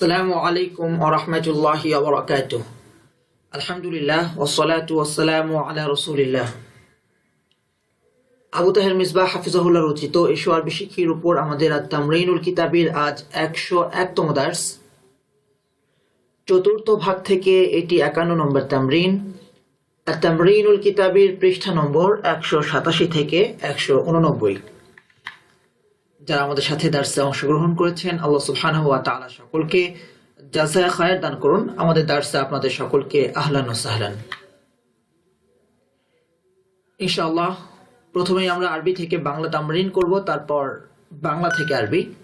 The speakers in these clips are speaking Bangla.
আসসালামু আলাইকুম ওরহমতুল্লাহি ওবরাকাত আলহামদুলিল্লাহ ওসলাতু ওসালামু আলা রসুলিল্লাহ। আবু তাহের মিসবাহ হাফিজাহুল্লাহ রচিত এসো আরবি শিক্ষির উপর আমাদের তামরিনুল কিতাবের আজ একশো একতম দার্স। চতুর্থ ভাগ থেকে এটি একান্ন নম্বর তামরিন। তামরিনুল কিতাবের পৃষ্ঠা নম্বর একশো সাতাশি থেকে একশো উননব্বই। যারা আমাদের সাথে দার্সে অংশগ্রহণ করেছেন, আল্লাহ সুবহানাহু ওয়া তাআলা সকলকে জাযায় খায়ের দান করুন। আমাদের দার্সে আপনাদের সকলকে আহলান ও সাহলান। ইনশাআল্লাহ, প্রথমেই আমরা আরবি থেকে বাংলা তামরিন করব, তারপর বাংলা থেকে আরবি।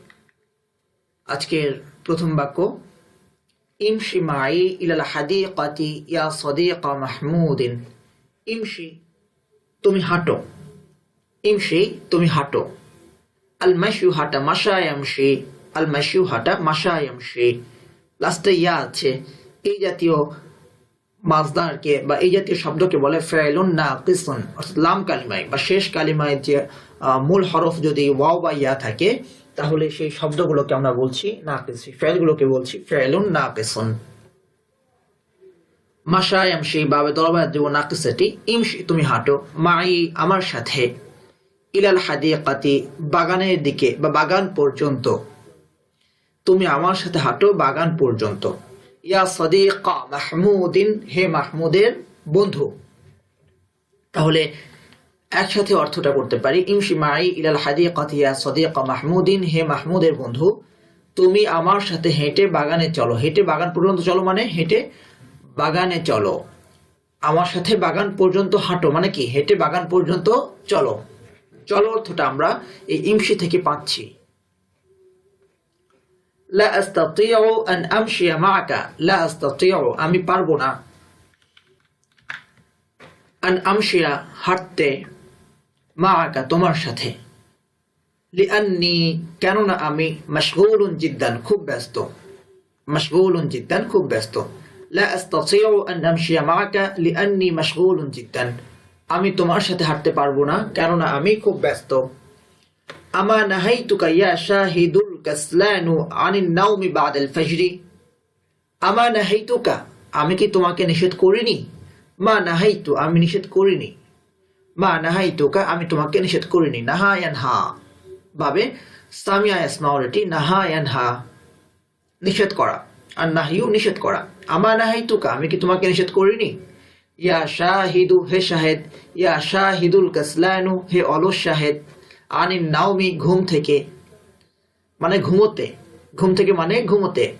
আজকের প্রথম বাক্য, ইমশি মাই ইলাল হাদিকাতি ইয়া সাদিকা মাহমুদিন। ইমশি, তুমি হাঁটো। ইমশি, তুমি হাঁটো। আল মাশু হাঁটা মাসায়ামশি আল মাশু হাঁটা মাসায়ামশি লাস্টে ইয়া আছে, এই জাতীয় মাজদারকে বা এই জাতীয় শব্দকে বলে ফেলুন না কিসুন লাম কালিমায় বা শেষ কালিমায় যে মূল হরফ যদি ওয়াও বা ইয়া থাকে, তাহলে সেই শব্দগুলোকে আমরা বলছি না কিসি ফেলগুলোকে বলছি ফেলুন না কিসুন মাসায়ামশি বাবে দরবার দেব নাকিসাটি, ইমশি, তুমি হাঁটো, মাই আমার সাথে। ইলাল হাদিকাতি, বাগানের দিকে বা বাগান পর্যন্ত। তুমি আমার সাথে হাঁটো বাগান পর্যন্ত। ইয়া সদিকা মাহমুদিন, হে মাহমুদের বন্ধু। তাহলে একসাথে অর্থটা করতে পারি। ইমশি মাই ইলাল হাদিকাতি, ইয়া সদিকা মাহমুদিন, হে মাহমুদের বন্ধু। তুমি আমার সাথে হেঁটে বাগানে চলো। হেঁটে বাগান পর্যন্ত চলো মানে হেঁটে বাগানে চলো। আমার সাথে বাগান পর্যন্ত হাঁটো মানে কি? হেঁটে বাগান পর্যন্ত চলো। চলো অর্থটা আমরা এই ইমশি থেকে পাচ্ছি। লা আস্তাতিউ আন মাআকা। লা আস্তাতিউ, আমি পারব না। আন আমশিয়া হাঁটতে মাআকা তোমার সাথে। লিআন্নি, কেননা আমি মাশগুলুন জিদ্দান, খুব ব্যস্ত। মাশগুলুন জিদ্দান, খুব ব্যস্ত। লা আস্তাতিউ আন আমশিয়া মাআকা, লিআন্নি মাশগুলুন জিদ্দান। আমি তোমার সাথে হাঁটতে পারব না, কেননা আমি খুব ব্যস্ত। আমা নাহাইতুকা ইয়া শাহিদুল কাসলানু আনিন নাওমি বাদাল ফজরি। আমা নাহাইতুকা, আমি কি তোমাকে নিষেধ করিনি? মা নাহাইতু, আমি নিষেধ করিনি। মা নাহাই নাহাইতুকা, আমি তোমাকে নিষেধ করিনি। নাহা ইয়ানহা। ভাবে সামিয়া ইসমাউলটি নাহা ইয়ানহা। নিষেধ করা। আর নাহিউ নিষেধ করা। আমা নাহাইতুকা, আমি কি তোমাকে নিষেধ করিনি? ইয়া শাহিদু, হে শাহেদ, ইয়া শাহিদুল কাসলানু, হে অলস শাহেদ, আনিন নাওমি, ঘুম থেকে। মানে ঘুমোতে। ঘুম থেকে মানে ঘুমোতে।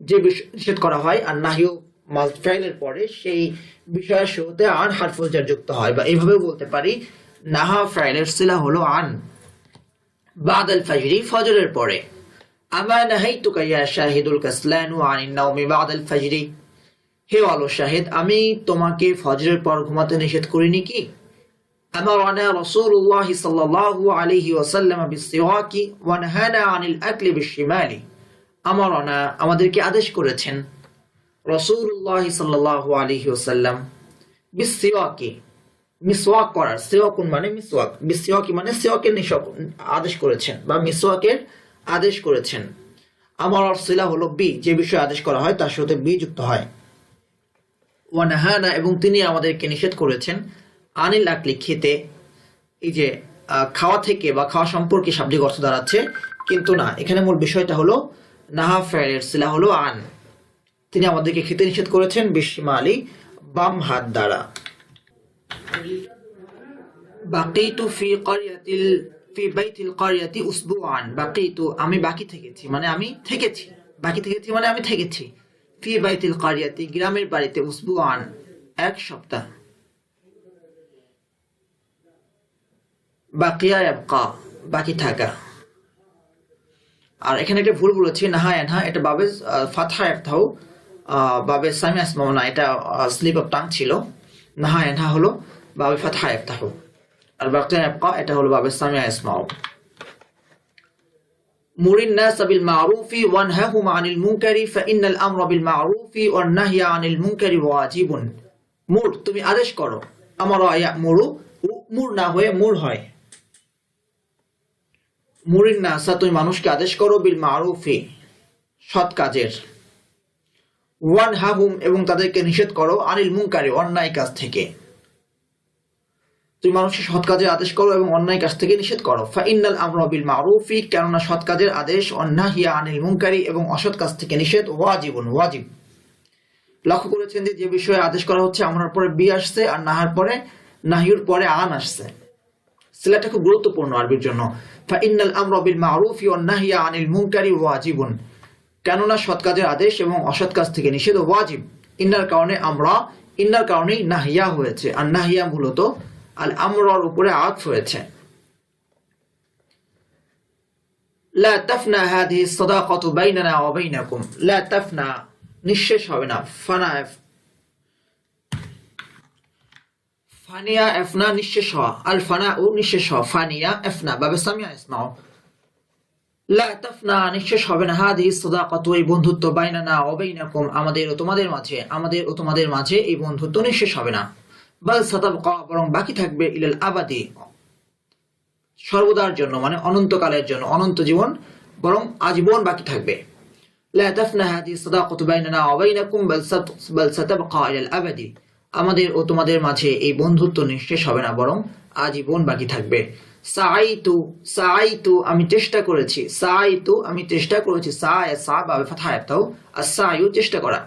যে নিষেধ করা হয়, আর নাহিও মাল ফেলের পরে সেই বিষয়ের শুরুতে আন হারফুজার যুক্ত হয়, বা এইভাবেও বলতে পারি, নাহা ফাইলের সিলা হলো আন। বাদাল ফাজরি, ফজরের পরে। আমা নাহাইতুকা ইয়া শাহিদুল কাসলানু, আনিন নাওমি, বাদাল ফাজরি। হে আলো শাহেদ আমি তোমাকে ফজরের পর ঘুমাতে নিষেধ করিনি কি أمرنا رسول الله صلى الله عليه وسلم بالسواك ونهانا عن الأكل بالشمال أمرنا আমাদেরকে আদেশ করেছেন রসুল্লাহ সাল্লাহ আলহি ওসাল্লাম বিসিওয়াকি মিসওয়াক করার সিওয়াকুন মানে মিসওয়াক বিসিওয়াকি মানে সিওয়াকের নিষক আদেশ করেছেন বা মিসওয়াকের আদেশ করেছেন আমার অর্সিলা হলো বি যে বিষয়ে আদেশ করা হয় তার সাথে বি যুক্ত হয় ওয়ানাহানা এবং তিনি আমাদেরকে নিষেধ করেছেন আনিল আকলি খেতে। এই যে খাওয়া থেকে বা খাওয়া সম্পর্কে শাব্দিক অর্থ দাঁড়াচ্ছে, কিন্তু না, এখানে মূল বিষয়টা হলো নাহা ফেরের সিলা হলো আন। তিনি আমাদেরকে খেতে নিষেধ করেছেন বিশ্বমা আলী বাম হাত দ্বারা। বাকিতু ফি ক্বরিয়াতিল ফি বাইতিল ক্বরিয়াতি উসবুআন। বাকিতু, আমি বাকি থেকেছি মানে আমি থেকেছি। বাকি থেকেছি মানে আমি থেকেছি। ফি বাইতিল ক্বরিয়াতি গ্রামের বাড়িতে উসবুআন এক সপ্তাহ বাকিয়া ইয়াবকা বাকি থাকা আর এখানে একটা ভুল বলেছি নাহা এনহা এটা বাবে ফাতহা একটাও বাবে সামি আসমাও না এটা স্লিপ অফ টাং ছিল নাহা এনহা হলো বাবে ফাতহা একটাহ আর বাকিয়া ইয়াবকা এটা হলো বাবে সামি আসমাও মুরিন নাস বিল মারুফি ওয়ানহাহুম আনিল আমর বিল মারুফি ওয়ান নাহিয়া আনিল মুর, তুমি আদেশ করো। আমার মুরু মুর না হয়ে মুর হয়। মুরিন নাসা তুমি মানুষকে আদেশ করো বিল মারুফি সৎ কাজের। ওয়ান হাহুম এবং তাদেরকে নিষেধ করো আনিল মুকারি অন্যায় কাজ থেকে। তুমি মানুষের সৎ কাজের আদেশ করো এবং অন্যায় কাজ থেকে নিষেধ করো। ফাইনাল আমরবিল মারুফি, কেননা সৎ কাজের আদেশ অন্যাহিয়া আনিল মুনকারি এবং অসৎ কাজ থেকে নিষেধ ওয়াজিবুন, ওয়াজিব। লক্ষ্য করেছেন যে যে বিষয়ে আদেশ করা হচ্ছে, আমরার পরে বি আসছে আর নাহার পরে, নাহিউর পরে আন আসছে। সিলাটা খুব গুরুত্বপূর্ণ আরবির জন্য। ফাইনাল আমরবিল মারুফি অন্যাহিয়া আনিল মুনকারি ওয়াজিবুন। কেননা সৎ কাজের আদেশ এবং অসৎ কাজ থেকে নিষেধ ওয়াজিব। ইন্নার কারণে আমরা, ইন্নার কারণেই নাহিয়া হয়েছে। আর নাহিয়া মূলত আল আমরার উপরে আতফ হয়েছে। লা তাফনা হাদিহি সাদাকাতু বাইনানা ওয়া বাইনাকুম। লা তাফনা, নিঃশেষ হবে না। ফানা ফানিয়া এফনা নিঃশেষ হওয়া। আল ফানা ও নিঃশেষ হওয়া। ফানিয়া এফনা, বাবে সামিয়া ইসমাও লা তাফনা, নিঃশেষ হবে না। হাদিহি সাদাকাতু, এই বন্ধুত্ব বাইনানা ওয়া বাইনাকুম। আমাদের ও তোমাদের মাঝে, আমাদের ও তোমাদের মাঝে এই বন্ধুত্ব নিঃশেষ হবে না। বাল সাতাবকা বরং বাকি থাকবে ইলাল আবাদি সর্বদার জন্য মানে অনন্তকালের জন্য অনন্ত জীবন বরং আজীবন বাকি থাকবে لا تفنى هذه الصداقة بيننا وبينكم بل ست- بل ستبقى إلى الأبد আমাদের ও তোমাদের মাঝে এই বন্ধুত্ব নিঃশেষ হবে না বরং আজীবন বাকি থাকবে সাআইতু সাআইতু আমি চেষ্টা করেছি সাআইতু আমি চেষ্টা করেছি সাআয়া সা বাবে ফাতহায় তাও আর সাআয়ু চেষ্টা করা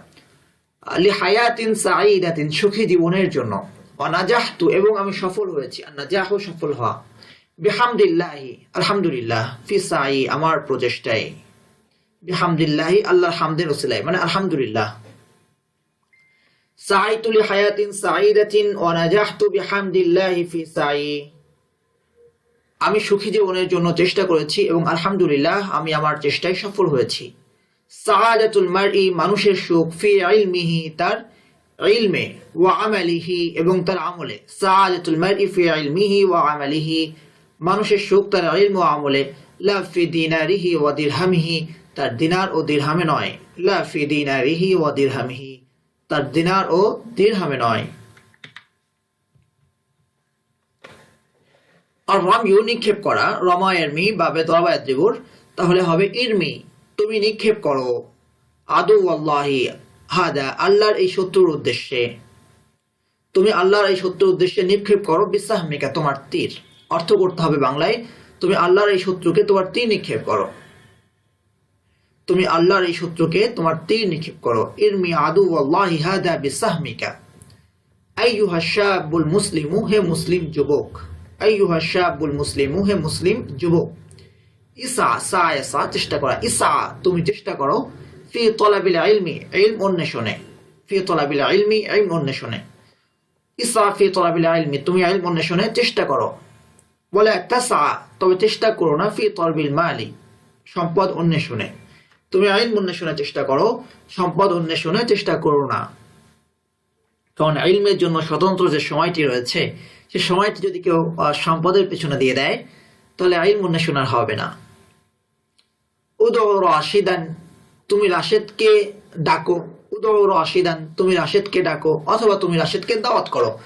লিহায়াতিন সাঈদাতিন সুখী জীবনের জন্য অনাজাহতু এবং আমি সফল হয়েছি। নাজাহ সফল হওয়া। বিহামদিল্লাহি, আলহামদুলিল্লাহ, ফি সাই, আমার প্রচেষ্টায়। বিহামদিল্লাহি, আল্লাহর হামদের ওসিলায় মানে আলহামদুলিল্লাহ। সাইতু লিহায়াতিন সাঈদাতিন, ওয়ানাজাহতু বিহামদিল্লাহি ফি সাই। আমি সুখী জীবনের জন্য চেষ্টা করেছি, এবং আলহামদুলিল্লাহ, আমি আমার চেষ্টায় সফল হয়েছি। সাআদাতুল মারই, মানুষের সুখ, ফি ইলমিহি, তার ইলমে ওয়া আমালিহি এবং তার আমলে। সাআদাতুল মারই ফি ইলমিহি ওয়া আমালিহি। মানুষের সুখ তার ইলম ও আমলে। লা ফি দিনারিহি ওয়া দিরহামিহি। তার দিনার ও দিরহামে নয়। লা ফি দিনারিহি ওয়া দিরহামিহি। তার দিনার ও দিরহামে নয়। আর রামিউ নিক্ষেপ করা রমায়ের মি বা জিবুর তাহলে হবে ইরমি। তুমি নিক্ষেপ করো। আদু আল্লাহি হাদা, আল্লাহর এই শত্রুর উদ্দেশ্যে। তুমি আল্লাহর এই শত্রুর উদ্দেশ্যে নিক্ষেপ করো বিশ্বাহমিকা তোমার তীর। অর্থ করতে হবে বাংলায়, তুমি আল্লাহর এই শত্রুকে তোমার তীর নিক্ষেপ করো। তুমি আল্লাহর এই শত্রুকে তোমার তীর নিক্ষেপ করো। ইরমি আদু আল্লাহি হাদা বিশ্বাহমিকা আইয়ুহা মুসলিমু, হে মুসলিম যুবক। আইয়ুহা মুসলিমু, হে মুসলিম যুবক। ইসা সা, চেষ্টা করা। ইসা, তুমি চেষ্টা করো ফি তলাবিল ইলমি, ইলম অন্বেষণে। ফি তলাবিল ইলমি, ইলম অন্বেষণে। ইসা তুমি ইলম অন্বেষণে চেষ্টা করো। তবে চেষ্টা করো না সম্পদ অন্বেষণে। তুমি অন্বেষণে চেষ্টা করো, সম্পদ অন্বেষণে চেষ্টা করো না। কারণ ইলমের জন্য স্বতন্ত্র যে সময়টি রয়েছে, সে সময়টি যদি কেউ সম্পদের পেছনে দিয়ে দেয়, তাহলে আইল অন্বেষণার হবে না। উদৌ রাশিদান তুমি রাশেদকে ডাকো উদৌ রাশিদান, তুমি রাশেদকে ডাকো, অথবা তুমি রাশেদকে দাওয়াত করো।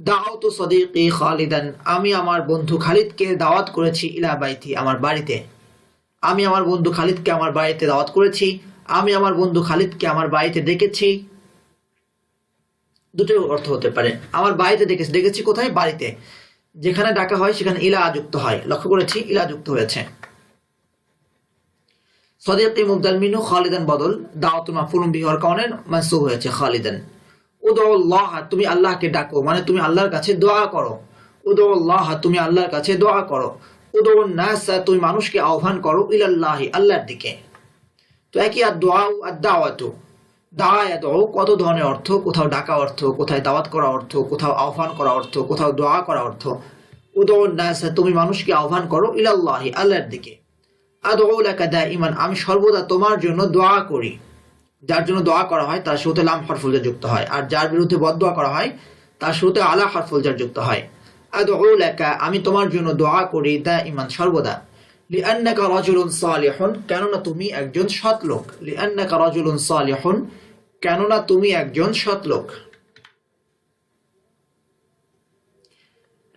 দাওয়াত সদিকি খালিদান, আমি আমার বন্ধু খালিদকে দাওয়াত করেছি ইলা বাইতি, আমার বাড়িতে। আমি আমার বন্ধু খালিদকে আমার বাড়িতে দাওয়াত করেছি, আমি আমার বন্ধু খালিদকে আমার বাড়িতে ডেকেছি। দুটো অর্থ হতে পারে, আমার বাড়িতে ডেকেছি ডেকেছি কোথায়? বাড়িতে। যেখানে ডাকা হয় সেখানে ইলা যুক্ত হয়। লক্ষ্য করেছি, ইলা যুক্ত হয়েছে। সদিক মুবদাল মিনু খালিদান বদল, দাওয়াত মাফুলুম বিহর কারণে মানসুব হয়েছে খালিদান। উদুল্লাহ তুমি আল্লাহকে ডাকো মানে তুমি আল্লাহর কাছে দোয়া করো। উদুল্লাহ তুমি আল্লাহর কাছে দোয়া করো। উদুন নাসা তুমি মানুষকে আহ্বান করো ইলাল্লাহি, আল্লাহর দিকে। তো একই আর দোয়া আর দাওয়াতু। দাওয়া দাও কত ধরনের অর্থ? কোথাও ডাকা অর্থ, কোথায় দাওয়াত করা অর্থ, কোথাও আহ্বান করা অর্থ, কোথাও দোয়া করা অর্থ। উদুন নাসা তুমি মানুষকে আহ্বান করো ইলাল্লাহি, আল্লাহর দিকে। আদৌলাকা দা ইমান আমি সর্বদা তোমার জন্য দোয়া করি। যার জন্য দোয়া করা হয়, তার শুরুতে লাম হরফুলজার যুক্ত হয়। আর যার বিরুদ্ধে বদ দোয়া করা হয়, তার শুরুতে আলা হরফুলজার যুক্ত হয়। আদৌলাকা আমি তোমার জন্য দোয়া করি দা ইমান সর্বদা। লিআন্নাকা রাজুলুন সালিহুন, কেননা তুমি একজন সৎ লোক। লিআন্নাকা রাজুলুন সালিহুন, কেননা তুমি একজন সৎ লোক।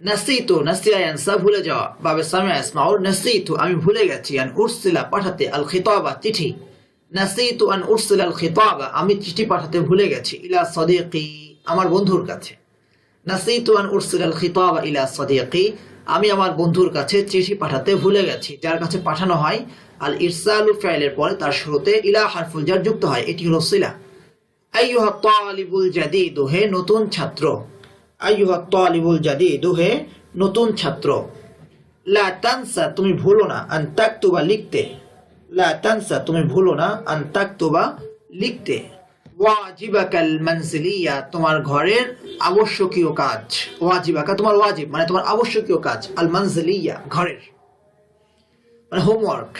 নাসিতু নাসিয়া ইয়ানসা ভুলে যাওয়া বাবে সামিয়া ইসমাউল, নাসিতু, আমি ভুলে গেছি। আন উরসিলা পাঠাতে আল খিতাবা চিঠি। নাসিতু আন উরসিল আল খিতাবা আমি চিঠি পাঠাতে ভুলে গেছি। ইলা সদিকি, আমার বন্ধুর কাছে। নাসিতু আন উরসিল আল খিতাবা ইলা সদিকি, আমি আমার বন্ধুর কাছে চিঠি পাঠাতে ভুলে গেছি। যার কাছে পাঠানো হয় আল ইরসালু ফাইলের পরে তার শুরুতে ইলা হারফুল জার যুক্ত হয়। এটি হলো সিলা। আইয়ুহা তালিবুল জাদিদু, হে নতুন ছাত্র আইয়ুহা তালিবুল জাদিদু, হে নতুন ছাত্র, লা তানসা, তুমি ভুলো না, আন তাকতুবা লিখতে। লা তানসা, তুমি ভুলো না, আন তাকতুবা লিখতে। ওয়াজিবাকাল মানসিলিয়া, তোমার ঘরের আবশ্যকীয় কাজ। ওয়াজিবাকা, তোমার ওয়াজিব মানে তোমার আবশ্যকীয় কাজ, আল মানসিলিয়া, ঘরের। মানে হোমওয়ার্ক।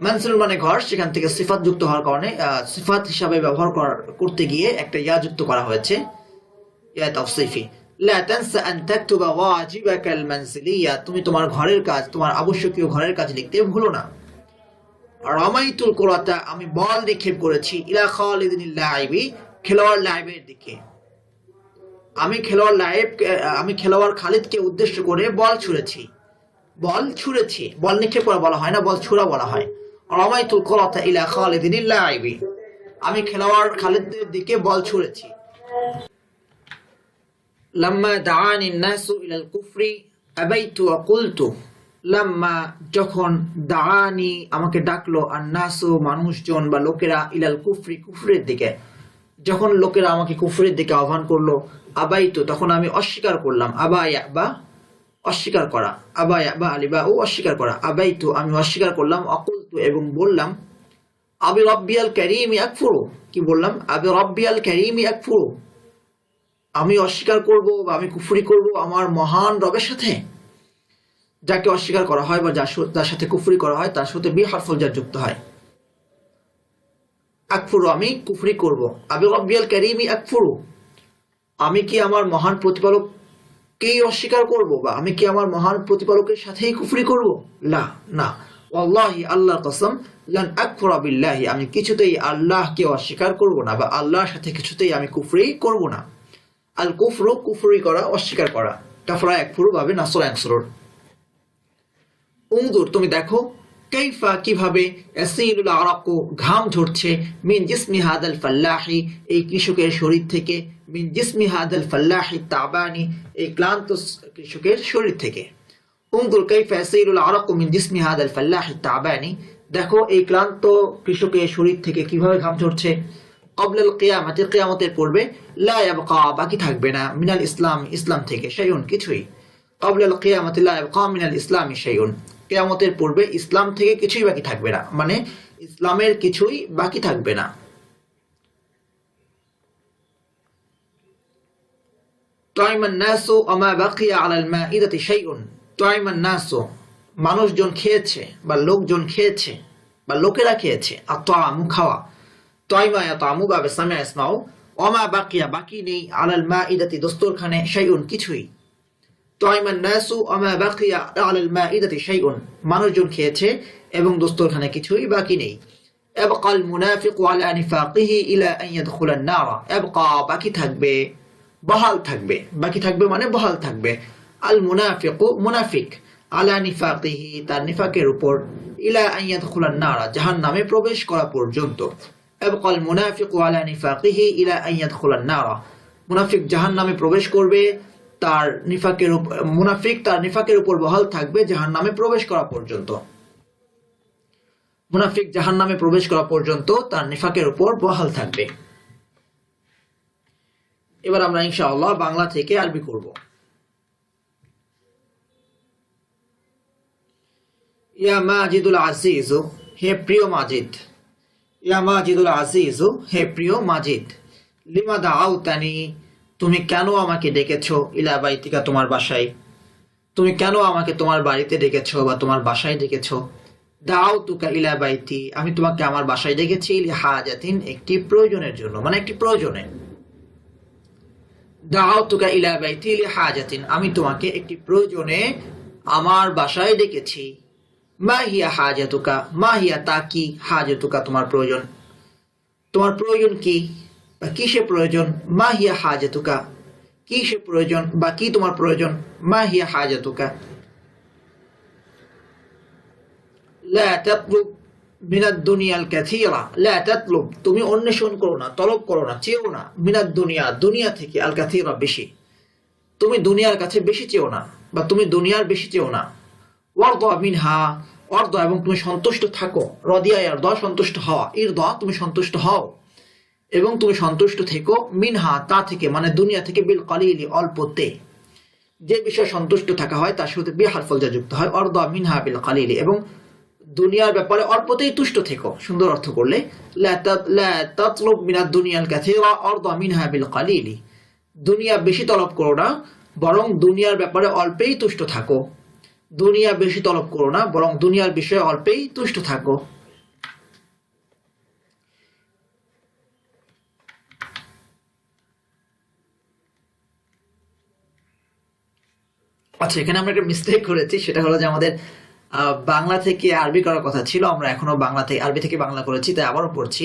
মানসিল মানে ঘর, সেখান থেকে সিফাত যুক্ত হওয়ার কারণে সিফাত হিসাবে ব্যবহার করতে গিয়ে একটা ইয়া যুক্ত করা হয়েছে। ইয়া তাফসিফি। তুমি তোমার ঘরের কাজ, তোমার আবশ্যকীয় ঘরের কাজ লিখতে ভুলো না। রামাইতুল কোরাতা, আমি বল নিক্ষেপ করেছি ইলা খালিদিন লাইবি, খেলোয়াড় লাইবের দিকে। আমি খেলোয়াড় লাইব, আমি খেলোয়াড় খালিদকে উদ্দেশ্য করে বল ছুঁড়েছি। বল ছুঁড়েছি। বল নিক্ষেপ করা বলা হয় না, বল ছুঁড়া বলা হয়। রামাইতুল কোরাতা ইলা খালিদিন লাইবি। আমি খেলোয়াড় খালিদের দিকে বল ছুঁড়েছি। লাম্মা দাআনি নাসু ইলাল কুফরি আবাইতু ওয়া কুলতু যখন দাআনি আমাকে ডাকলো আর নাসু মানুষজন বা লোকেরা ইলাল কুফরি কুফরের দিকে, যখন লোকেরা আমাকে কুফরের দিকে আহ্বান করল আবাইতু তখন আমি অস্বীকার করলাম আবায়া বা অস্বীকার করা আবায়া বা আলিবা ও অস্বীকার করা আবাইতু আমি অস্বীকার করলাম অকুলতু এবং বললাম আবি রব্বিয়াল ক্যারিমি আকফুরু কি বললাম؟ আবি রব্বিয়াল ক্যারিমি আকফুরু আমি অস্বীকার করব বা আমি কুফুরি করব আমার মহান রবের সাথে, যাকে অস্বীকার করা হয় বা যার সাথে কুফুরি করা হয়, তার সাথে বি হারফল যুক্ত হয়। আকফুরু, আমি কুফরি করব। আবি রব্বিয়াল কারিমি আকফুরু। আমি কি আমার মহান প্রতিপালককেই অস্বীকার করব বা আমি কি আমার মহান প্রতিপালকের সাথেই কুফরি করব? না না। আল্লাহি আল্লাহ কসম, লান আকফুরা বিল্লাহি। আমি কিছুতেই আল্লাহকে অস্বীকার করব না বা আল্লাহর সাথে কিছুতেই আমি কুফরি করব না। আল কুফরু, কুফরি করা, অস্বীকার করা। কাফরা একফুরু ভাবে নাসর একসরর উংদুর তুমি দেখো, কাইফা কীভাবে ইয়াসিলুল আরাকু ঘাম ঝরছে, মিন জিসমি হাদাল ফাল্লাহি, এই কৃষকের শরীর থেকে, মিন জিসমি হাদাল ফাল্লাহি তাবানি, এই ক্লান্ত কৃষকের শরীর থেকে। উংদুর কাইফা ইয়াসিলুল আরাকু মিন জিসমি হাদাল ফাল্লাহি তাবানি। দেখো, এই ক্লান্ত কৃষকের শরীর থেকে কীভাবে ঘাম ঝরছে কবলাল কিয়ামতে কিয়ামতের পূর্বে লা ইয়াবকা বাকি থাকবে না। মিনাল ইসলাম ইসলাম থেকে শাইউন কিছুই। কবলাল কিয়ামতে লা ইয়াবকা মিনাল ইসলামি শাইউন কিয়ামতের পূর্বে ইসলাম থেকে কিছুই বাকি থাকবে না। মানে ইসলামের কিছুই বাকি থাকবে না। মানুষজন খেয়েছে বা লোকজন খেয়েছে বা লোকেরা খেয়েছে। আর তামু খাওয়া। তামু অমা বাকিয়া বাকি নেই আলাল শাইউন কিছুই। নাসু অমা বাকিয়া আলাল শাইউন। মানুষজন খেয়েছে এবং দস্তরখানে কিছুই বাকি নেই। থাকবে, বহাল থাকবে। বাকি থাকবে মানে বহাল থাকবে। আল মুনাফিকু মুনাফিক আলা নিফাকিহি, তার নিফাকের উপর। ইলা আইয়াদ নারা জাহান নামে প্রবেশ করা পর্যন্ত। এবকাল মুনাফিক আলা নিফাকিহি ইলা আইয়াদ খোলান নারা মুনাফিক জাহান নামে প্রবেশ করবে, তার নিফাকের মুনাফিক তার নিফাকের উপর বহাল থাকবে জাহান নামে প্রবেশ করা পর্যন্ত। মুনাফিক জাহান নামে প্রবেশ করা পর্যন্ত তার নিফাকের উপর বহাল থাকবে। এবার আমরা ইনশাআল্লাহ বাংলা থেকে আরবি করব। ইয়া মাজিদুল আজিজ, হে প্রিয় মাজিদ ইয়া মাজিদুল আজিজ, হে প্রিয় মাজিদ লিমা দাউতানি তুমি কেন আমাকে ডেকেছো? ইলা বাইতিকা, তোমার বাসায়। তুমি কেন আমাকে তোমার বাড়িতে ডেকেছো বা তোমার বাসায় ডেকেছো? দাও তুকা ইলা বাইতি, আমি তোমাকে আমার বাসায় ডেকেছি হাজাতিন, একটি প্রয়োজনের জন্য মানে একটি প্রয়োজনে। দাও তুকা ইলা বাইতি হাজাতিন, আমি তোমাকে একটি প্রয়োজনে আমার বাসায় ডেকেছি। মা হাজাতুকা, মা তা কি হাজাতুকা তোমার প্রয়োজন? তোমার প্রয়োজন কি? বা কিসে প্রয়োজন? হাজাতুকা, কিসে প্রয়োজন? বা কি তোমার প্রয়োজন? হাজাতুকা। মিনাদ তুমি অন্বেষণ করো না, তলব করো না, চেও না মিনাদ দুনিয়া দুনিয়া থেকে আল ক্যাথিরা বেশি। তুমি দুনিয়ার কাছে বেশি চেও না, বা তুমি দুনিয়ার বেশি চেও না। ওয়ার্দ মিনহা অর্দ এবং তুমি সন্তুষ্ট থাকো। রদিয়া দ, সন্তুষ্ট হওয়া ইর দ, তুমি সন্তুষ্ট হও। এবং তুমি সন্তুষ্ট থেকো। মিনহা, তা থেকে মানে দুনিয়া থেকে, বিল কলিলি, অল্পতে। যে বিষয়ে সন্তুষ্ট থাকা হয়, তার সাথে বিহার ফলজা যুক্ত হয়। অর্দ মিনহা বিল কালিলি। এবং দুনিয়ার ব্যাপারে অল্পতেই তুষ্ট থেকো। সুন্দর অর্থ করলে তাতলুব মিনাদ দুনিয়াল কাথিরা অর্দ মিনহা বিল কালিলি। দুনিয়া বেশি তলব করো না, বরং দুনিয়ার ব্যাপারে অল্পেই তুষ্ট থাকো। দুনিয়া বেশি তলব করো না, বরং দুনিয়ার বিষয়ে অল্পেই তুষ্ট থাকো। আচ্ছা এখানে আমরা একটা মিস্টেক করেছি, সেটা হলো যে আমাদের বাংলা থেকে আরবি করার কথা ছিল, আমরা এখনও বাংলা থেকে আরবি থেকে বাংলা করেছি, তাই আবারও পড়ছি।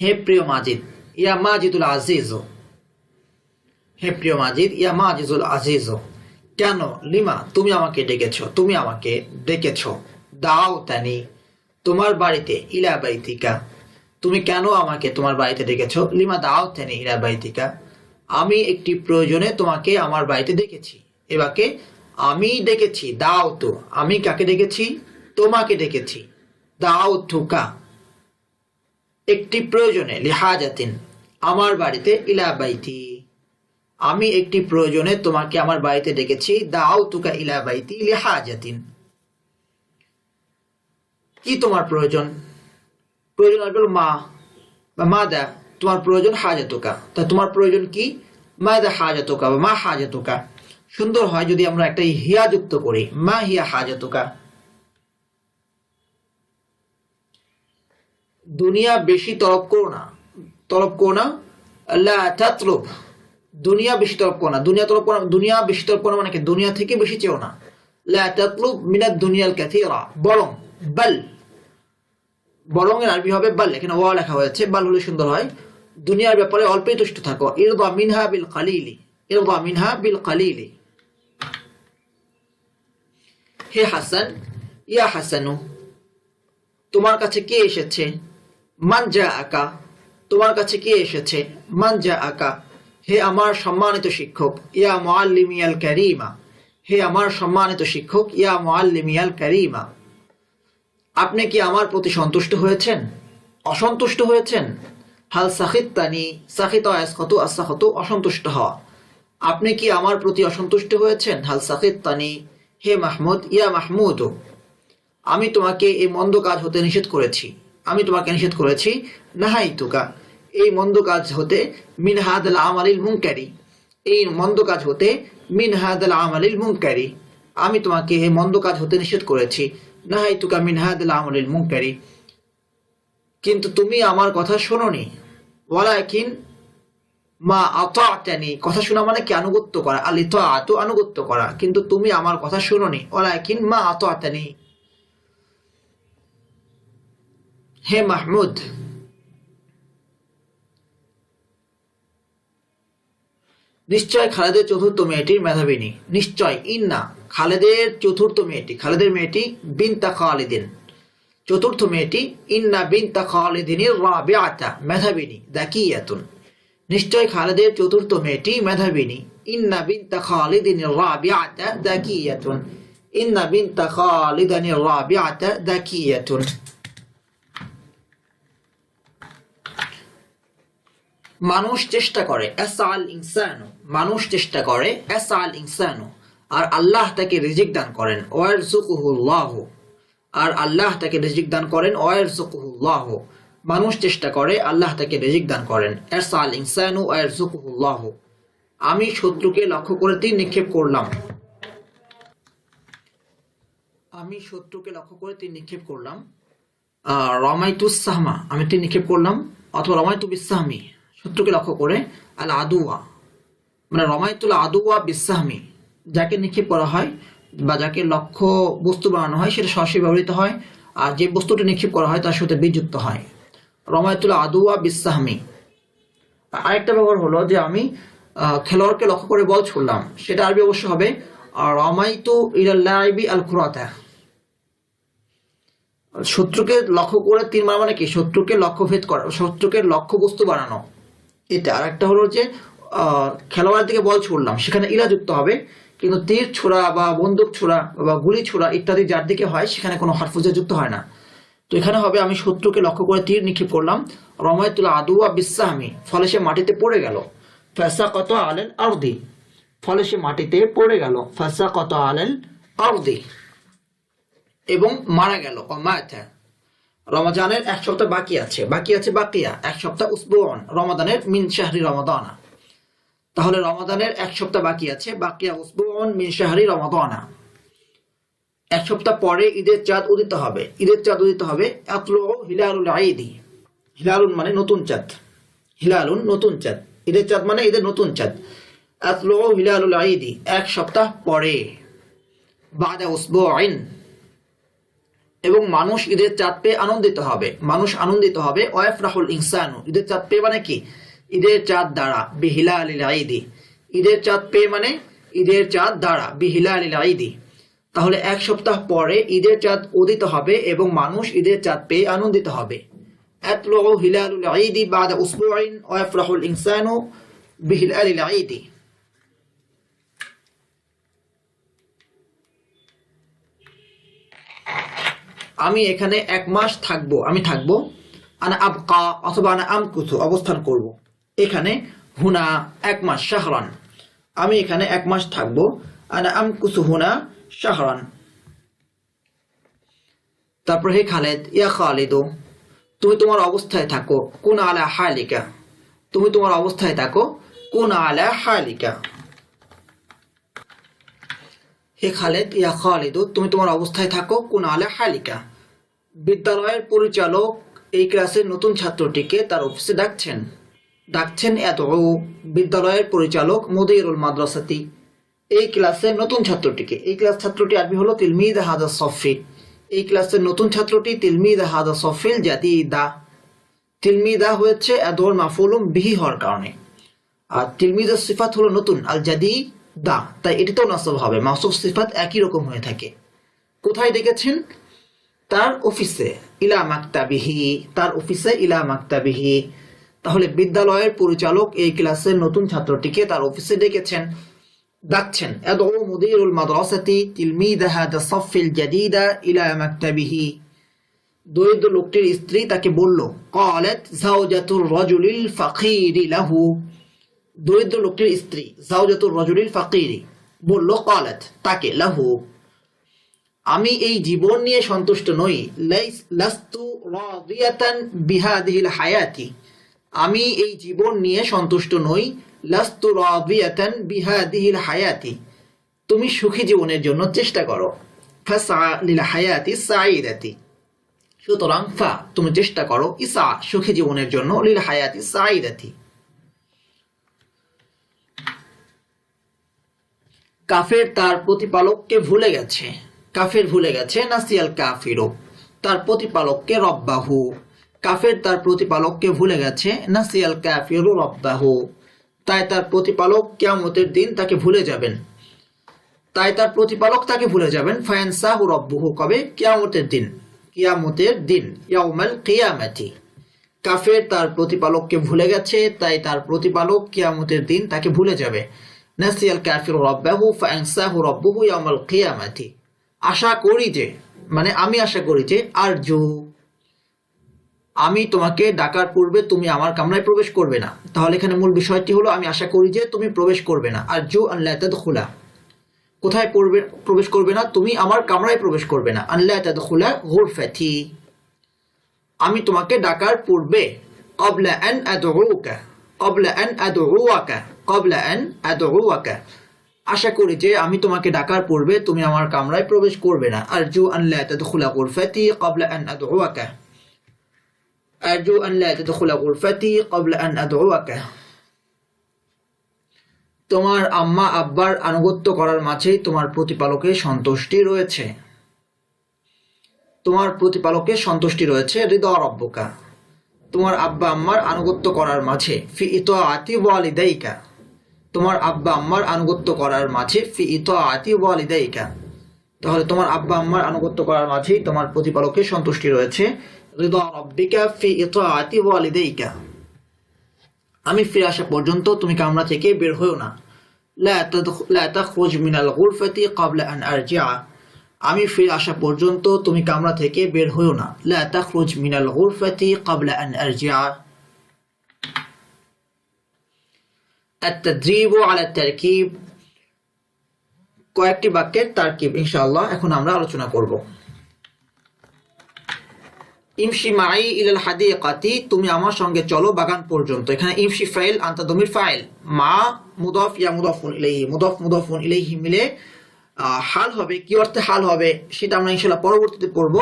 হে প্রিয় মাজিদ, ইয়া মাজিদুল আজিজ। হে প্রিয় মাজিদ, ইয়া মাজিদুল আজিজ। কেন? লিমা, তুমি আমাকে ডেকেছ, তুমি আমাকে ডেকেছ। দাও তানি, তোমার বাড়িতে, ইলা বাইতিকা। তুমি কেন আমাকে তোমার বাড়িতে ডেকেছ? লিমা, দাও তানি, ইলা বাইতিকা। আমি একটি প্রয়োজনে তোমাকে আমার বাড়িতে ডেকেছি। এবাকে, আমি ডেকেছি, দাও তো। আমি কাকে ডেকেছি? তোমাকে ডেকেছি। দাও থুকা একটি প্রয়োজনে, লিহাজাতিন, আমার বাড়িতে ইলা বাইতি। আমি একটি প্রয়োজনে তোমাকে আমার বাড়িতে ডেকেছি, দাও তুকা ইলা বাইতি লিহাজাতিন। কি তোমার প্রয়োজন? প্রয়োজন আসবে মা, বা মা দা তোমার প্রয়োজন হাজাতুকা। তা তোমার প্রয়োজন কি? মা দা হাজাতুকা, বা মা হাজাতুকা। সুন্দর হয় যদি আমরা একটা হিয়া যুক্ত করি, মা হিয়া হাজাতুকা। দুনিয়া বেশি তলব করো না। তলব করো না। তাতলুব। দুনিয়া বেশি তলব করো না। দুনিয়া তলব দুনিয়া বেশি তলব করো মানে কি? দুনিয়া থেকে বেশি চেও না। লা তাতলুব মিনাদ দুনিয়াল কাথিরা বরং, বাল। বরং এর আরবি হবে বাল। এখানে ওয়া লেখা হয়েছে। বাল হলে সুন্দর হয়। দুনিয়ার ব্যাপারে অল্পই তুষ্ট থাকো। ইরদা মিনহা বিল কালিলি। ইরদা মিনহা বিল কালিলি। হে হাসান, ইয়া হাসানু, তোমার কাছে কে এসেছে? মান যা আকা তোমার কাছে কে এসেছে? মান যা আকা হে আমার সম্মানিত শিক্ষক, ইয়া মুআল্লিমিয়াল কারিমা। হে আমার সম্মানিত শিক্ষক, ইয়া মুআল্লিমিয়াল কারিমা। আপনি কি আমার প্রতি সন্তুষ্ট হয়েছেন? অসন্তুষ্ট হয়েছেন? হাল সাখিত্তানি সাখিত আয়াসকত আসাখত অসন্তুষ্ট হওয়া। আপনি কি আমার প্রতি অসন্তুষ্ট হয়েছেন? হাল সাখিত্তানি, হে মাহমুদ, ইয়া মাহমুদ। আমি তোমাকে এই মন্দ কাজ হতে নিষেধ করেছি। আমি তোমাকে নিষেধ করেছি নাহাই তুকা এই মন্দ কাজ হতে মিন হাদাল আমালিল মুনকারি। এই মন্দ কাজ হতে মিন হাদাল আমালিল মুনকারি। আমি তোমাকে এই মন্দ কাজ হতে নিষেধ করেছি। নাহাই তুকা মিন হাদাল আমালিল মুনকারি। কিন্তু তুমি আমার কথা শোনোনি। ওয়ালাকিন মা আতানি কথা শোনা মানে কি? আনুগত্য করা। আলি তো আনুগত্য করা। কিন্তু তুমি আমার কথা শোনোনি। ওয়ালাকিন মা আতানি হে মাহমুদ নিশ্চয় খালেদের চতুর্থ মেয়েটির মেধাবিনী নিশ্চয়, ইন্না, খালেদের চতুর্থ মেয়েটি, খালেদের মেয়েটি বিনতা খালিদিন। চতুর্থ মেয়েটি ইন্না বিনতা খালিদিনের রাবিআতা মেধাবিনী দাকিয়াতুন। নিশ্চয় খালেদের চতুর্থ মেয়েটি মেধাবিনী ইন্না বিনতা খালিদিনের রাবিআতা, দাকিয়াতুন। ইন্না বিনতা খালিদানের রাবিআতা, দাকিয়াতুন। মানুষ চেষ্টা করে, এসাল ইনসানু। মানুষ চেষ্টা করে, এসাল ইনসানু, আর আল্লাহ তাকে রিজিক দান করেন ওয়ার জুকুহুল্লাহ আর আল্লাহ তাকে রিজিক দান করেন ওয়ার জুকুহুল্লাহ মানুষ চেষ্টা করে, আল্লাহ তাকে রিজিক দান করেন, এসাল ইনসানু ওয়ার জুকুহুল্লাহ আমি শত্রুকে লক্ষ্য করে তীর নিক্ষেপ করলাম। আমি শত্রুকে লক্ষ্য করে তীর নিক্ষেপ করলাম। রমাইতুস সাহমা আমি তীর নিক্ষেপ করলাম, অথবা রমাইতু বিসাহমি শত্রুকে লক্ষ্য করে আল আদুয়া মানে রমাইতুল আদুয়া বিসাহমি যাকে নিক্ষেপ করা হয় বা যাকে লক্ষ্য বস্তু বানানো হয় সেটা সরাসরি ব্যবহৃত হয়, আর যে বস্তুটি নিক্ষেপ করা হয় তার সাথে বিযুক্ত হয়। রমাইতুল আদুয়া বিসাহমি আরেকটা ব্যবহার হলো যে আমি খেলোয়াড়কে লক্ষ্য করে বল ছুড়লাম, সেটা আরবি অবশ্য হবে রমাইতু ইলাল্লাইবি আল খুরাতা শত্রুকে লক্ষ্য করে তিন মারা মানে কি? শত্রুকে লক্ষ্যভেদ করা, শত্রুকে লক্ষ্য বস্তু বানানো। এটা আর একটা হলো যে খেলোয়াড়ের দিকে বল ছুড়লাম। সেখানে ইলা যুক্ত হবে। কিন্তু তীর ছোড়া বা বন্দুক ছোড়া বা গুলি ছোড়া ইত্যাদি যার দিকে হয়, সেখানে কোনো হারফুজা যুক্ত হয় না। তো এখানে হবে, আমি শত্রুকে লক্ষ্য করে তীর নিক্ষেপ করলাম। রমায়তুল আদুয়া বিশ্বাহামি ফলে সে মাটিতে পড়ে গেল। ফেসা কত আলেন আরদি, ফলে সে মাটিতে পড়ে গেল। ফেসা কত আলেন আরদি, এবং মারা গেল। অমায়থা রমাজানের এক সপ্তাহ বাকি আছে। বাকি আছে বাকিয়া, এক সপ্তাহ উসবুন রমাদানের মিন শাহরি রমাদানা। তাহলে রমাদানের এক সপ্তাহ বাকি আছে বাকিয়া উসবুন মিন শাহরি রমাদানা। এক সপ্তাহ পরে ঈদের চাঁদ উদিত হবে। ঈদের চাঁদ উদিত হবে আতলো হিলালুল আইদি হিলালুন মানে নতুন চাঁদ। হিলালুন নতুন চাঁদ। ঈদের চাঁদ মানে ঈদের নতুন চাঁদ। আতলো হিলালুল আইদি এক সপ্তাহ পরে। বাদা উসবুইন এবং মানুষ ঈদের চাঁদ পেয়ে আনন্দিত হবে। মানুষ আনন্দিত হবে ওয়েফ রাহুল ইনসানু। ঈদের চাঁদ পেয়ে মানে কি? ঈদের চাঁদ দ্বারা বিহিলা আলিল আইদি ঈদের চাঁদ পেয়ে মানে ঈদের চাঁদ দ্বারা বিহিলা আলিল আইদি তাহলে এক সপ্তাহ পরে ঈদের চাঁদ উদিত হবে এবং মানুষ ঈদের চাঁদ পেয়ে আনন্দিত হবে। আমি এখানে এক মাস থাকব, আমি থাকব। আনা আবকা অথবা আনা আমকুথু, অবস্থান করব। এখানে হুনা এক মাস শাহরান। আমি এখানে এক মাস থাকব। আনা আমকুথু হুনা শাহরান। তারপর হে খালেদ, ইয়া খালিদু, তুমি তোমার অবস্থায় থাকো, কোন আলা হালিকা। তুমি তোমার অবস্থায় থাকো, কোন আলা হালিকা। হে খালেদ, ইয়া খালিদু, তুমি তোমার অবস্থায় থাকো, কোন আলা হালিকা। বিদ্যালয়ের পরিচালক এই ক্লাসের নতুন ছাত্রটিকে তার অফিসে ডাকছেন। ডাকছেন এত বিদ্যালয়ের পরিচালক মুদিরুল মাদ্রাসাতি। এই ক্লাসের নতুন ছাত্রটিকে। এই ক্লাস ছাত্রটি আরবি হলো তিলমিদ হাদা সফি এই ক্লাসের নতুন ছাত্রটি তিলমিদ হাদা সফিল জাদিদা। তিলমিদা হয়েছে এদর মাফুলুম বিহি হওয়ার কারণে। আর তিলমিদের সিফাত হলো নতুন, আল জাদি দা তাই এটিতেও নাসব হবে। মাসুফ সিফাত একই রকম হয়ে থাকে। কোথায় ডেকেছেন তার অফিসে, ইলা মাক্তাবিহি। তার অফিসে ইলা মাক্তাবিহি। তাহলে বিদ্যালয়ের পরিচালক এই ক্লাসের নতুন ছাত্রটিকে তার অফিসে ডেকেছেন। ডাকছেন এদৌ মুদিরুল মাদ্রাসাতি তিলমিদাহা দা সফিল জাদিদা ইলা মাকতাবিহি। দরিদ্র লোকটির স্ত্রী তাকে বলল, কলেত জাউজাতুর রজুলিল ফাকিরি লাহু। দরিদ্র লোকটির স্ত্রী জাউজাতুর রজুলিল ফাকিরি। বলল, কলেত, তাকে লাহু। আমি এই জীবন নিয়ে সন্তুষ্ট নই। লাইস, লাস্তু রাদিয়াতান বিহাদিহিল হায়াতি। আমি এই জীবন নিয়ে সন্তুষ্ট নই। লাস্তু রাদিয়াতান বিহাদিহিল হায়াতি। তুমি সুখী জীবনের জন্য চেষ্টা করো। ফাসা লিল হায়াতি সাইদাতি সুতরাং ফা, তুমি চেষ্টা করো ইসা, সুখী জীবনের জন্য লিল হায়াতি সাইদাতি কাফের তার প্রতিপালককে ভুলে গেছে। কাফের ভুলে গেছে নাসিয়াল কাফিরও তার প্রতিপালককে রব্বাহু। কাফের তার প্রতিপালককে ভুলে গেছে। নাসিয়াল কাফিরু রব্বাহু। তাই তার প্রতিপালক কিয়ামতের দিন তাকে ভুলে যাবেন। তাই তার প্রতিপালক তাকে ভুলে যাবেন। ফায়ানসাহু রব্বুহু। কবে? কিয়ামতের দিন। কিয়ামতের দিন, ইয়াউমাল কিয়ামাতি। কাফের তার প্রতিপালককে ভুলে গেছে, তাই তার প্রতিপালক কিয়ামতের দিন তাকে ভুলে যাবে। নাসিয়াল কাফির রব্বাহু, ফায়ানসাহু রব্বুহু ইয়াউমাল কিয়ামাতি। আশা করি যে মানে আমি আশা করি যে আর আরজু আমি তোমাকে ডাকার পূর্বে তুমি আমার কামরায় প্রবেশ করবে না। তাহলে এখানে মূল বিষয়টি হলো, আমি আশা করি যে তুমি প্রবেশ করবে না। আর জু আল্লাহ খোলা কোথায় পড়বে, প্রবেশ করবে না? তুমি আমার কামরায় প্রবেশ করবে না। আল্লাহ খোলা ফ্যাথি আমি তোমাকে ডাকার পূর্বে, কবলা আন আদউকা, কবলা আন আদউকা কবলা আন আদউকা আশা করি যে আমি তোমাকে ডাকার পূর্বে তুমি আমার কামরায় প্রবেশ করবে না। আরজু আল্লাহ তাদখুলা গুরফাতি, কবলা আন আদউকা আরজু আল্লাহ তাদখুলা গুরফাতি কবলা আন আদউকা তোমার আম্মা আব্বার আনুগত্য করার মাঝেই তোমার প্রতিপালকের সন্তুষ্টি রয়েছে। তোমার প্রতিপালকের সন্তুষ্টি রয়েছে হৃদয় রব্বকা। তোমার আব্বা আম্মার আনুগত্য করার মাঝে, ফি ইতাআতি ওয়ালিদাইকা। তোমার আব্বা আম্মার আনুগত্য করার মাঝে, ফি ইতাআতি ওয়ালিদাইকা। তাহলে তোমার আব্বা আম্মার আনুগত্য করার মাঝেই তোমার প্রতিপালকের সন্তুষ্টি রয়েছে। রিদা রাব্বিকা ফি ইতাআতি ওয়ালিদাইকা আমি ফিরে আসা পর্যন্ত তুমি কামরা থেকে বের হইও না লা তাদখ- লা তাখরুজ মিনাল গুরফাতি ক্বাবলা আন আরজিআ আমি ফিরে আসা পর্যন্ত তুমি কামরা থেকে বের হইও না লা তাখরুজ মিনাল গুরফাতি ক্বাবলা আন আরজিআ التدريب على التركيب কয়েকটি বাক্যের তারকিব ইনশাআল্লাহ এখন আমরা আলোচনা করব ইমশি মাই ইলাল হাদিকাতি, তুমি আমার সঙ্গে চলো বাগান পর্যন্ত। এখানে ইমশি ফাইল ফাইল। মা, মুদফ, ইয়া মুদফুন ইলাইহি, মুদফ, মুদফুন ইলাইহি মিলে হাল হবে। কি অর্থে হাল হবে? সেটা আমরা ইনশাআল্লাহ পরবর্তীতে পড়ব।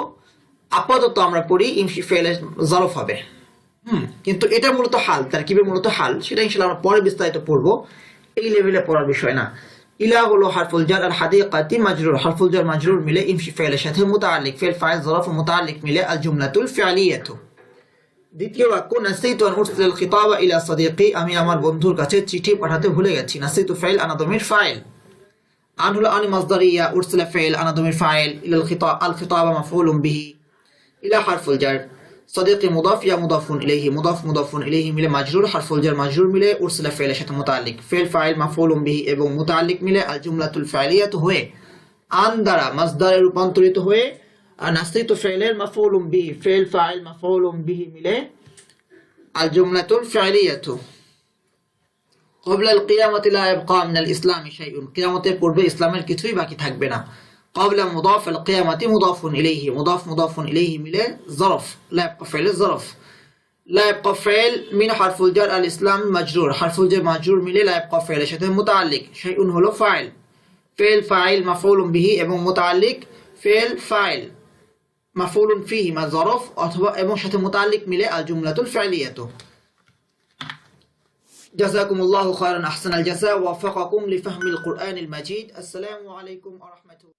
আপাতত আমরা পড়ি ইমশি ফাইলের জরফ হবে। হুম, কিন্তু এটা মূলত হাল। তার কীভাবে মূলত হাল। সেটা ইনশাল্লাহ আমরা পরে বিস্তারিত পড়ব। এই লেভেলে পড়ার বিষয় না। ইলা হলো হারফুল জার আর হাদিকাতি মাজরুর হারফুল জার মাজরুর মিলে ইমশি ফেলের সাথে মুতাআল্লিক ফেল ফাইল জরফ ও মুতাআল্লিক মিলে আল জুমলাতুল ফিআলিয়াতু দ্বিতীয় বাক্য নাসিতু আন উরসিল আল খিতাবা ইলা সাদিকি আমি আমার বন্ধুর কাছে চিঠি পাঠাতে ভুলে গেছি নাসিতু ফাইল আনাদমির ফাইল আন হলো আনি মাসদারিয়া উরসিলা ফাইল আনাদমির ফাইল ইলা আল খিতা আল খিতাবা মাফউলুম বিহি ইলা হারফুল জার সদিয়কে মুদাফ ইয়া মুদাফুন ইলেহি মুদাফ মুদাফুন ইলেহি মিলে মাজরুর হারফুল জার মাজরুর মিলে উরসিলা ফেলের সাথে মোতালিক ফেল ফাইল মাফুল উম্বিহি এবং মোতালিক মিলে আল জুমলাতুল ফাইলিয়াত হয়ে আন দ্বারা মাজদারে রূপান্তরিত হয়ে আর নাস্তিত ফেলের মাফুল উম্বিহি ফেল ফাইল মাফুল উম্বিহি মিলে আল জুমলাতুল ফাইলিয়াত কবলাল কিয়ামতিলা ইবকা মিনাল ইসলাম শাইউন কিয়ামতের পূর্বে ইসলামের কিছুই বাকি থাকবে না। قبل مضاف القيامة مضاف إليه مضاف مضاف إليه مله ظرف لا يبقى فعل الظرف لا يبقى فعل من حرف الجر الإسلام مجرور حرف الجر مجرور مله لا يبقى فعل সাথে متعلق شيء হলো فاعل فعل فاعل مفعول به এবং متعلق فعل فاعل مفعول فيه ما ظرف অথবা এবং সাথে متعلق মিলে আল জুমলাতুল ফাইলিয়াতু جزاكم الله خيرا أحسن الجزاء ووفقكم لفهم القرآن المجيد السلام عليكم ورحمة الله